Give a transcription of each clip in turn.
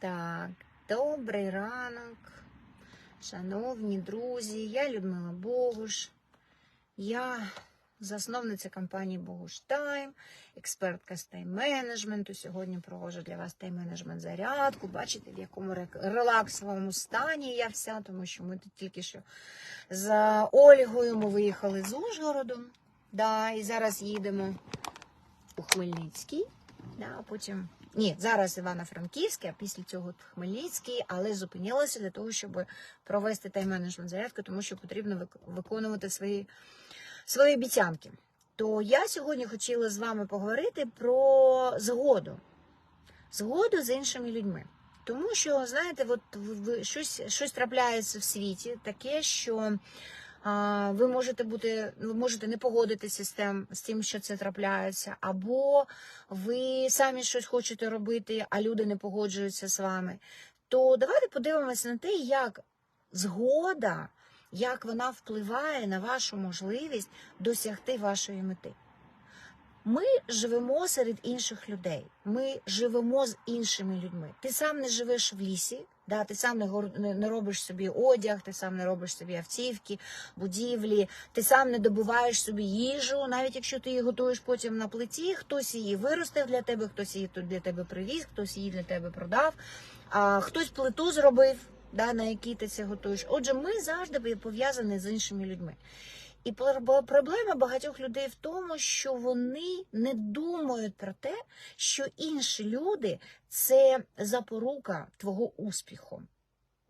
Так, добрий ранок, шановні друзі. Я Людмила Богуш. Я засновниця компанії Богуш Тайм, експертка з тайм-менеджменту. Сьогодні проводжу для вас тайм-менеджмент зарядку. Бачите, в якому релаксовому стані я вся, тому що ми тут тільки що з Ольгою ми виїхали з Ужгороду. Да, і зараз їдемо у Хмельницький. Да, а потім ні, зараз Івано-Франківський, а після цього Хмельницький, але зупинилася для того, щоб провести тайм-менеджмент зарядку, тому що потрібно виконувати свої, свої обіцянки. То я сьогодні хотіла з вами поговорити про згоду. Згоду з іншими людьми. Тому що, знаєте, от щось, щось трапляється в світі, таке, що ви можете бути, ви можете не погодитися з тим, з тим, що це трапляється, або ви самі щось хочете робити, а люди не погоджуються з вами. То давайте подивимося на те, як згода, як вона впливає на вашу можливість досягти вашої мети. Ми живемо серед інших людей. Ми живемо з іншими людьми. Ти сам не живеш в лісі, да, ти сам не, не, робиш собі одяг, ти сам не робиш собі автівки, будівлі, ти сам не добуваєш собі їжу, навіть якщо ти її готуєш потім на плиті, хтось її виростив для тебе, хтось її для тебе привіз, хтось її для тебе продав, а хтось плиту зробив, да, на якій ти це готуєш. Отже, ми завжди пов'язані з іншими людьми. І пр- проблема багатьох людей в тому, що вони не думають про те, що інші люди це запорука твого успіху.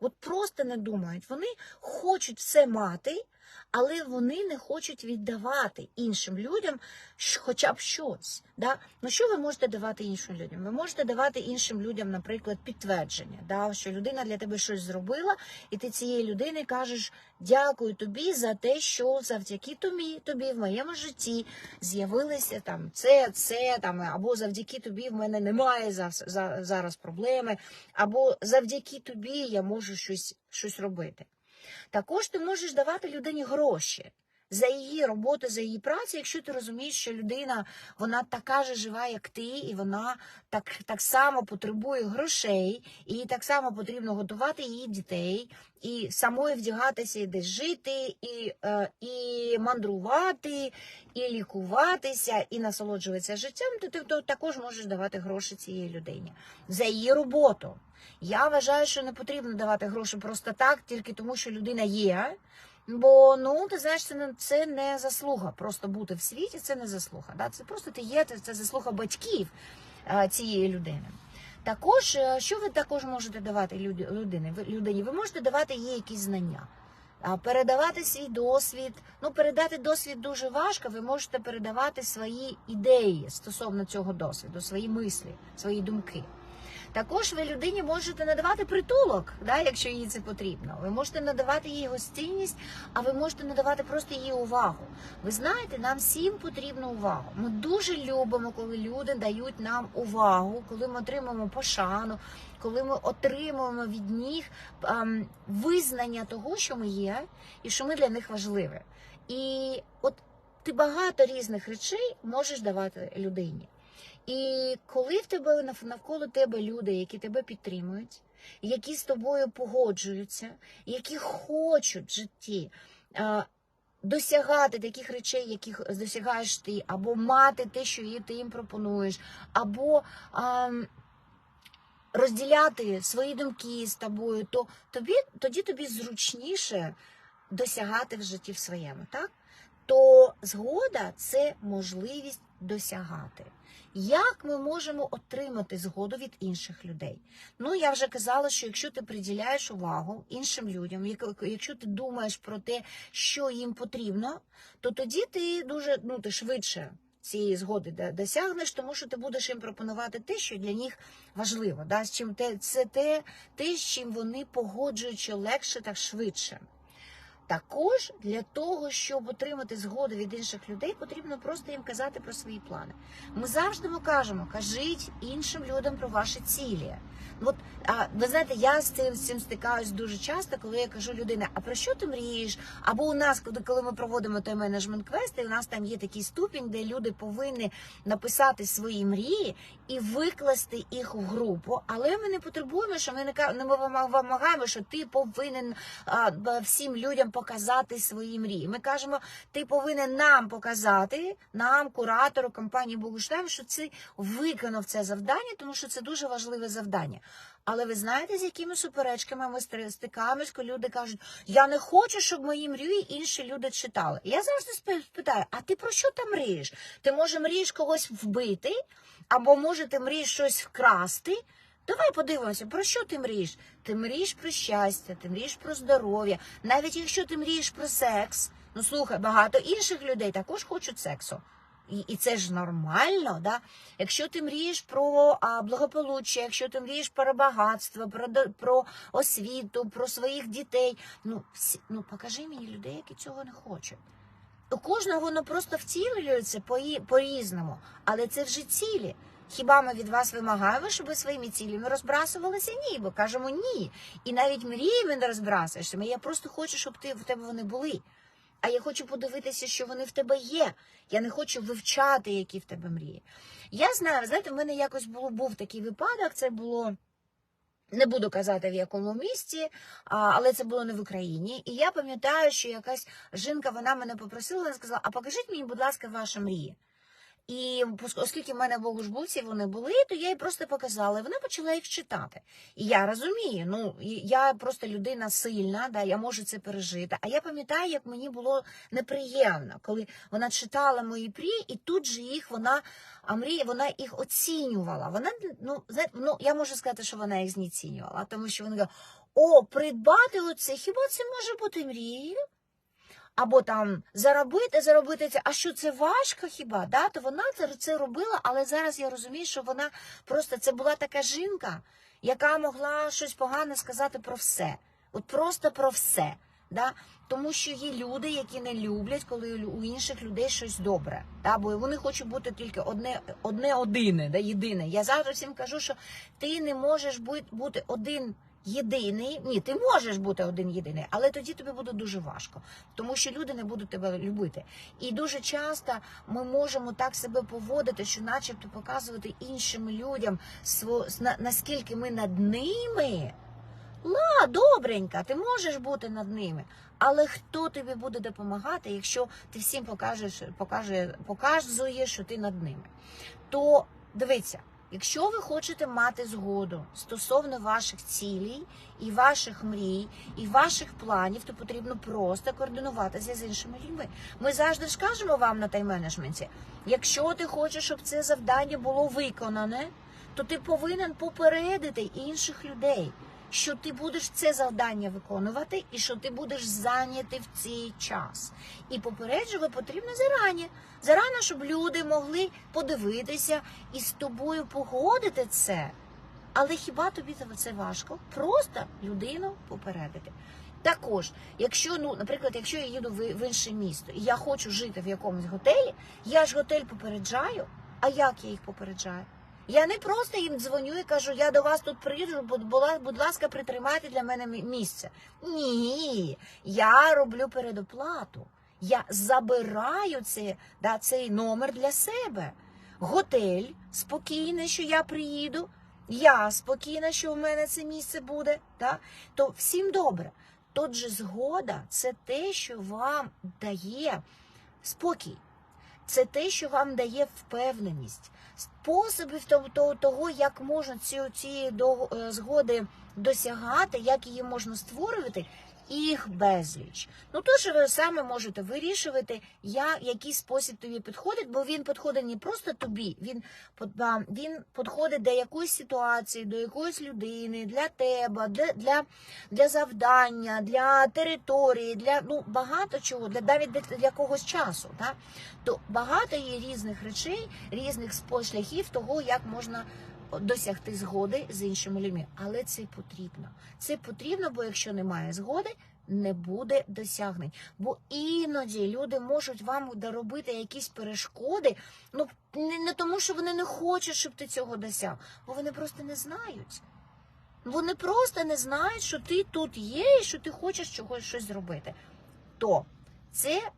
От просто не думають. Вони хочуть все мати, але вони не хочуть віддавати іншим людям хоча б щось. Да? Ну що ви можете давати іншим людям? Ви можете давати іншим людям, наприклад, підтвердження, да? що людина для тебе щось зробила, і ти цієї людини кажеш дякую тобі за те, що завдяки тобі, тобі в моєму житті з'явилися там це, це там, або завдяки тобі в мене немає за, за, зараз проблеми, або завдяки тобі я можу щось, щось робити. Також ти можеш давати людині гроші за її роботу, за її працю, якщо ти розумієш, що людина вона така же жива, як ти, і вона так, так само потребує грошей, і так само потрібно готувати її дітей, і самою вдягатися і десь жити, і, е, і мандрувати, і лікуватися, і насолоджуватися життям, то ти також можеш давати гроші цієї людині за її роботу. Я вважаю, що не потрібно давати гроші просто так, тільки тому, що людина є. Бо ну ти знаєш, це не це не заслуга. Просто бути в світі це не заслуга. Да? Це просто ти є, це, заслуга батьків е, цієї людини. Також, е, що ви також можете давати люди, людині? Людині? Ви можете давати їй якісь знання. Передавати свій досвід. Ну, передати досвід дуже важко. Ви можете передавати свої ідеї стосовно цього досвіду, свої мислі, свої думки. Також ви людині можете надавати притулок, да, якщо їй це потрібно. Ви можете надавати їй гостинність, а ви можете надавати просто їй увагу. Ви знаєте, нам всім потрібна увага. Ми дуже любимо, коли люди дають нам увагу, коли ми отримуємо пошану, коли ми отримуємо від них ем, визнання того, що ми є, і що ми для них важливі. І от ти багато різних речей можеш давати людині. І коли в тебе навколо тебе люди, які тебе підтримують, які з тобою погоджуються, які хочуть в житті досягати таких речей, яких досягаєш ти, або мати те, що ти їм пропонуєш, або розділяти свої думки з тобою, то тобі тоді тобі зручніше досягати в житті в своєму, так? То згода це можливість досягати. Як ми можемо отримати згоду від інших людей? Ну, я вже казала, що якщо ти приділяєш увагу іншим людям, як- якщо ти думаєш про те, що їм потрібно, то тоді ти дуже ну, ти швидше цієї згоди досягнеш, тому що ти будеш їм пропонувати те, що для них важливо. Да? Чим те, це те, те, з чим вони погоджуються легше та швидше. Також для того, щоб отримати згоду від інших людей, потрібно просто їм казати про свої плани. Ми завжди кажемо, кажіть іншим людям про ваші цілі. От а, ви знаєте, я з цим, з цим стикаюсь дуже часто, коли я кажу людині, а про що ти мрієш? Або у нас, коли, коли ми проводимо той менеджмент квести, у нас там є такий ступінь, де люди повинні написати свої мрії і викласти їх в групу. Але ми не потребуємо, що ми не ми вимагаємо, що ти повинен а, всім людям показати свої мрії. Ми кажемо, ти повинен нам показати, нам, куратору компанії Богуштайм, що ти виконав це завдання, тому що це дуже важливе завдання. Але ви знаєте, з якими суперечками ми стикаємось, коли люди кажуть, я не хочу, щоб мої мрії інші люди читали. Я завжди спи- питаю, а ти про що там мрієш? Ти може мрієш когось вбити, або може ти мрієш щось вкрасти? Давай подивимося, про що ти мрієш? Ти мрієш про щастя, ти мрієш про здоров'я, навіть якщо ти мрієш про секс. Ну слухай, багато інших людей також хочуть сексу. І, і це ж нормально, да? Якщо ти мрієш про а, благополуччя, якщо ти мрієш про багатство, про, про освіту, про своїх дітей, ну, всі, ну покажи мені людей, які цього не хочуть. У кожного воно просто втілюється по- по-різному, але це вже цілі. Хіба ми від вас вимагаємо, щоб ви своїми цілями розбрасувалися? Ні, бо кажемо ні. І навіть мріями не розбрасуєшся. Я просто хочу, щоб ти в тебе вони були. А я хочу подивитися, що вони в тебе є. Я не хочу вивчати, які в тебе мрії. Я знаю, знаєте, в мене якось було був такий випадок. Це було. Не буду казати в якому місті, але це було не в Україні. І я пам'ятаю, що якась жінка вона мене попросила, вона сказала: а покажіть мені, будь ласка, ваші мрії. І оскільки в мене богушбуці вони були, то я їй просто показала, і вона почала їх читати. І я розумію, ну я просто людина сильна, да, я можу це пережити. А я пам'ятаю, як мені було неприємно, коли вона читала мої мрії, і тут же їх вона а мрії, вона їх оцінювала. Вона ну, знаєте, ну я можу сказати, що вона їх знецінювала, тому що вона о, придбати оце, хіба це може бути мрією? Або там заробити, заробити це. А що це важко хіба? Да? То вона це, робила, але зараз я розумію, що вона просто це була така жінка, яка могла щось погане сказати про все. От просто про все. Да? Тому що є люди, які не люблять, коли у інших людей щось добре. Да? Бо вони хочуть бути тільки одне, одне одине, да? єдине. Я завжди всім кажу, що ти не можеш бути один єдиний. Ні, ти можеш бути один єдиний, але тоді тобі буде дуже важко, тому що люди не будуть тебе любити. І дуже часто ми можемо так себе поводити, що, начебто, показувати іншим людям наскільки ми над ними. Ла, добренька, ти можеш бути над ними. Але хто тобі буде допомагати, якщо ти всім покажеш, покаже, показуєш, що ти над ними? То дивіться, якщо ви хочете мати згоду стосовно ваших цілей і ваших мрій, і ваших планів, то потрібно просто координуватися з іншими людьми. Ми завжди ж кажемо вам на тайм-менеджменті, якщо ти хочеш, щоб це завдання було виконане, то ти повинен попередити інших людей що ти будеш це завдання виконувати і що ти будеш зайнятий в цей час. І попереджувати потрібно зарані. Зарано, щоб люди могли подивитися і з тобою погодити це. Але хіба тобі це важко? Просто людину попередити. Також, якщо, ну, наприклад, якщо я їду в інше місто і я хочу жити в якомусь готелі, я ж готель попереджаю. А як я їх попереджаю? Я не просто їм дзвоню і кажу, я до вас тут приїду, будь, ласка, притримайте для мене місце. Ні, я роблю передоплату. Я забираю це, да, цей номер для себе. Готель спокійний, що я приїду. Я спокійна, що в мене це місце буде. Да? То всім добре. Тот же згода це те, що вам дає спокій. Це те, що вам дає впевненість. Способів того, того, як можна ці, ці до, е, згоди досягати, як її можна створювати, їх безліч. Ну то що ви саме можете вирішувати, як, який спосіб тобі підходить, бо він підходить не просто тобі, він, він підходить до якоїсь ситуації, до якоїсь людини, для тебе, для, для, для завдання, для території, для ну, багато чого, для навіть для, для якогось часу. Да? То багато є різних речей, різних шляхів того, як можна досягти згоди з іншими людьми. Але це потрібно. Це потрібно, бо якщо немає згоди, не буде досягнень. Бо іноді люди можуть вам доробити якісь перешкоди, ну не, тому, що вони не хочуть, щоб ти цього досяг, бо вони просто не знають. Вони просто не знають, що ти тут є і що ти хочеш чогось щось зробити. То це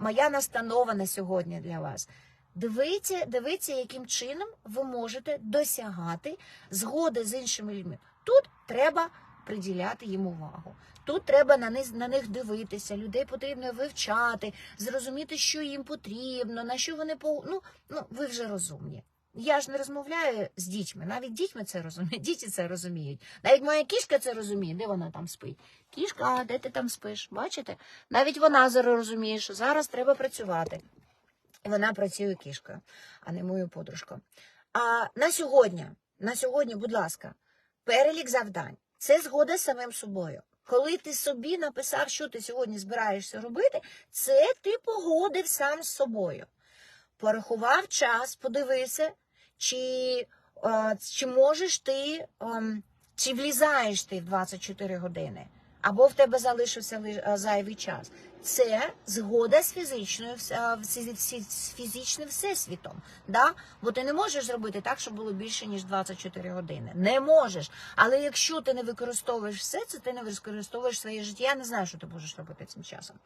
моя настанова на сьогодні для вас. Дивіться, дивіться, яким чином ви можете досягати згоди з іншими людьми. Тут треба приділяти їм увагу. Тут треба на них, на них дивитися, людей потрібно вивчати, зрозуміти, що їм потрібно, на що вони по ну, ну ви вже розумні. Я ж не розмовляю з дітьми, навіть дітьми це розуміють, діти це розуміють. Навіть моя кішка це розуміє, де вона там спить. Кішка, а де ти там спиш? Бачите? Навіть вона зараз розуміє, що зараз треба працювати. Вона працює кішкою, а не мою подружку. А на сьогодні, на сьогодні, будь ласка, перелік завдань це згода з самим собою. Коли ти собі написав, що ти сьогодні збираєшся робити, це ти погодив сам з собою. Порахував час, подивися, чи, е, чи можеш ти, ем, чи влізаєш ти в 24 години, або в тебе залишився е, зайвий час. Це згода з фізичною з фізичним всесвітом. Да? Бо ти не можеш зробити так, щоб було більше ніж 24 години. Не можеш. Але якщо ти не використовуєш все це, ти не використовуєш своє життя. Я не знаю, що ти можеш робити цим часом.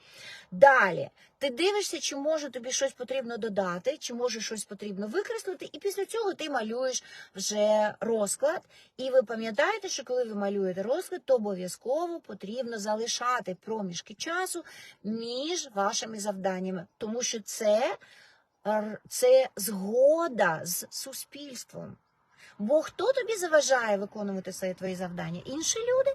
Далі ти дивишся, чи може тобі щось потрібно додати, чи може щось потрібно викреслити, і після цього ти малюєш вже розклад. І ви пам'ятаєте, що коли ви малюєте розклад, то обов'язково потрібно залишати проміжки часу між вашими завданнями, тому що це, це згода з суспільством. Бо хто тобі заважає виконувати свої твої завдання? Інші люди.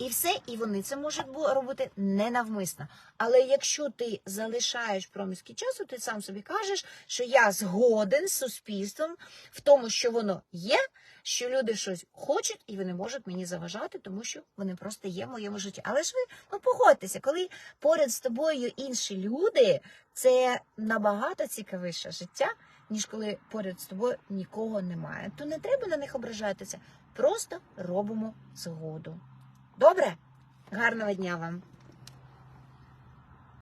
І все, і вони це можуть робити ненавмисно. Але якщо ти залишаєш проміжки часу, ти сам собі кажеш, що я згоден з суспільством в тому, що воно є, що люди щось хочуть, і вони можуть мені заважати, тому що вони просто є в моєму житті. Але ж ви ну погодьтеся, коли поряд з тобою інші люди, це набагато цікавіше життя, ніж коли поряд з тобою нікого немає. То не треба на них ображатися. Просто робимо згоду. Добре? Гарного дня вам!